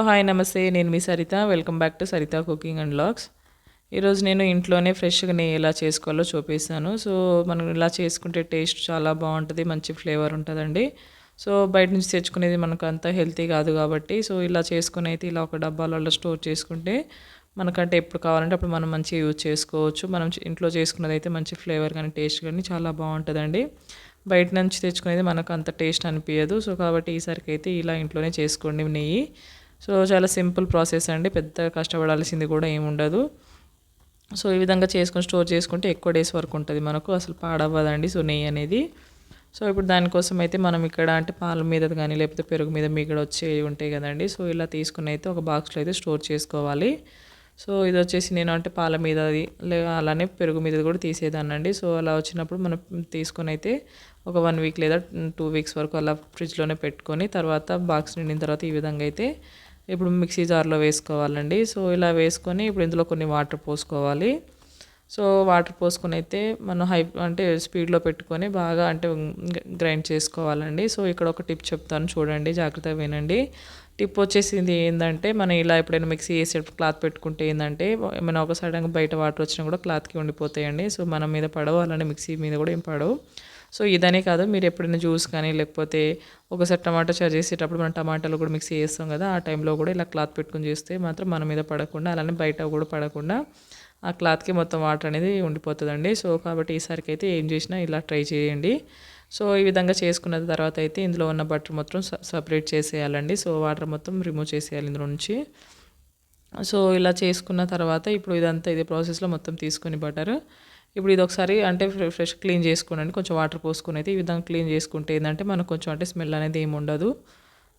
Hi నమస్తే. నేను మీ Saritha. Welcome back to Saritha cooking and logs. ఈరోజు నేను ఇంట్లోనే ఫ్రెష్గా నెయ్యి ఎలా చేసుకోవాలో చూపిస్తాను. సో మనం ఇలా చేసుకుంటే టేస్ట్ చాలా బాగుంటుంది మంచి ఫ్లేవర్ ఉంటుందండి. సో బయట నుంచి తెచ్చుకునేది మనకు అంత హెల్తీ కాదు కాబట్టి సో ఇలా చేసుకుని అయితే ఇలా ఒక డబ్బాలలో స్టోర్ చేసుకుంటే మనకంటే ఎప్పుడు కావాలంటే అప్పుడు మనం మంచిగా యూజ్ చేసుకోవచ్చు. మనం ఇంట్లో చేసుకున్నది అయితే మంచి ఫ్లేవర్ కానీ టేస్ట్ కానీ చాలా బాగుంటుందండి. బయట నుంచి తెచ్చుకునేది మనకు అంత టేస్ట్ అనిపించదు సో కాబట్టి ఈసారికి అయితే ఇలా ఇంట్లోనే చేసుకోండి నెయ్యి. సో చాలా సింపుల్ ప్రాసెస్ అండి. పెద్ద కష్టపడాల్సింది కూడా ఏముండదు సో ఈ విధంగా చేసుకొని స్టోర్ చేసుకుంటే ఎక్కువ డేస్ వరకు ఉంటుంది మనకు. అసలు పాడవ్వదండి సో నెయ్యి అనేది. సో ఇప్పుడు దానికోసం అయితే మనం ఇక్కడ అంటే పాల మీద కానీ లేకపోతే పెరుగు మీద మీగడ వచ్చే ఉంటాయి కదండి. సో ఇలా తీసుకుని అయితే ఒక బాక్స్లో అయితే స్టోర్ చేసుకోవాలి. సో ఇది వచ్చేసి నేను అంటే పాల మీద అలానే పెరుగు మీద కూడా తీసేదానండి సో అలా వచ్చినప్పుడు మనం తీసుకొని అయితే ఒక వన్ వీక్ లేదా టూ వీక్స్ వరకు అలా ఫ్రిడ్జ్లోనే పెట్టుకొని తర్వాత బాక్స్ నిండిన తర్వాత ఈ విధంగా అయితే ఇప్పుడు మిక్సీ జార్లో వేసుకోవాలండి. సో ఇలా వేసుకొని ఇప్పుడు ఇందులో కొన్ని వాటర్ పోసుకోవాలి. సో వాటర్ పోసుకొని అయితే మనం హై అంటే స్పీడ్లో పెట్టుకొని బాగా అంటే గ్రైండ్ చేసుకోవాలండి. సో ఇక్కడ ఒక టిప్ చెప్తాను చూడండి జాగ్రత్తగా వినండి. టిప్ వచ్చేసింది ఏంటంటే మనం ఇలా ఎప్పుడైనా మిక్సీ వేసేటప్పుడు క్లాత్ పెట్టుకుంటే ఏంటంటే ఏమైనా ఒక సడన్గా బయట వాటర్ వచ్చినా కూడా క్లాత్కి ఉండిపోతాయండి. సో మన మీద పడవు అలానే మిక్సీ మీద కూడా ఏం పడవు. సో ఇదనే కాదు మీరు ఎప్పుడైనా జ్యూస్ కానీ లేకపోతే ఒకసారి టమాటా చారు చేసేటప్పుడు మనం టమాటాలు కూడా మిక్స్ చేస్తాం కదా ఆ టైంలో కూడా ఇలా క్లాత్ పెట్టుకుని చేస్తే మాత్రం మన మీద పడకుండా అలానే బయట కూడా పడకుండా ఆ క్లాత్కి మొత్తం వాటర్ అనేది ఉండిపోతుందండి. సో కాబట్టి ఈసారికి అయితే ఏం చేసినా ఇలా ట్రై చేయండి. సో ఈ విధంగా చేసుకున్న తర్వాత అయితే ఇందులో ఉన్న బటర్ మొత్తం సపరేట్ చేసేయాలండి. సో వాటర్ మొత్తం రిమూవ్ చేసేయాలి ఇందులో నుంచి. సో ఇలా చేసుకున్న తర్వాత ఇప్పుడు ఇదంతా ఇదే ప్రాసెస్లో మొత్తం తీసుకొని బటర్. ఇప్పుడు ఇది ఒకసారి అంటే ఫ్రెష్ క్లీన్ చేసుకోనండి. కొంచెం వాటర్ పోసుకుని అయితే ఈ విధంగా క్లీన్ చేసుకుంటే ఏంటంటే మనకు కొంచెం అంటే స్మెల్ అనేది ఏమి ఉండదు.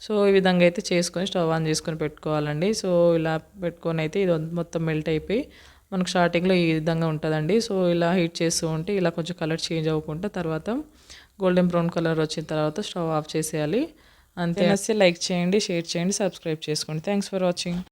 సో ఈ విధంగా అయితే చేసుకొని స్టవ్ ఆన్ చేసుకొని పెట్టుకోవాలండి. సో ఇలా పెట్టుకొని అయితే ఇది మొత్తం మెల్ట్ అయిపోయి మనకు స్టార్టింగ్లో ఈ విధంగా ఉంటుందండి. సో ఇలా హీట్ చేస్తూ ఉంటే ఇలా కొంచెం కలర్ చేంజ్ అవ్వకుండా తర్వాత గోల్డెన్ బ్రౌన్ కలర్ వచ్చిన తర్వాత స్టవ్ ఆఫ్ చేసేయాలి. అంతే. లైక్ చేయండి షేర్ చేయండి సబ్స్క్రైబ్ చేసుకోండి. Thanks for watching.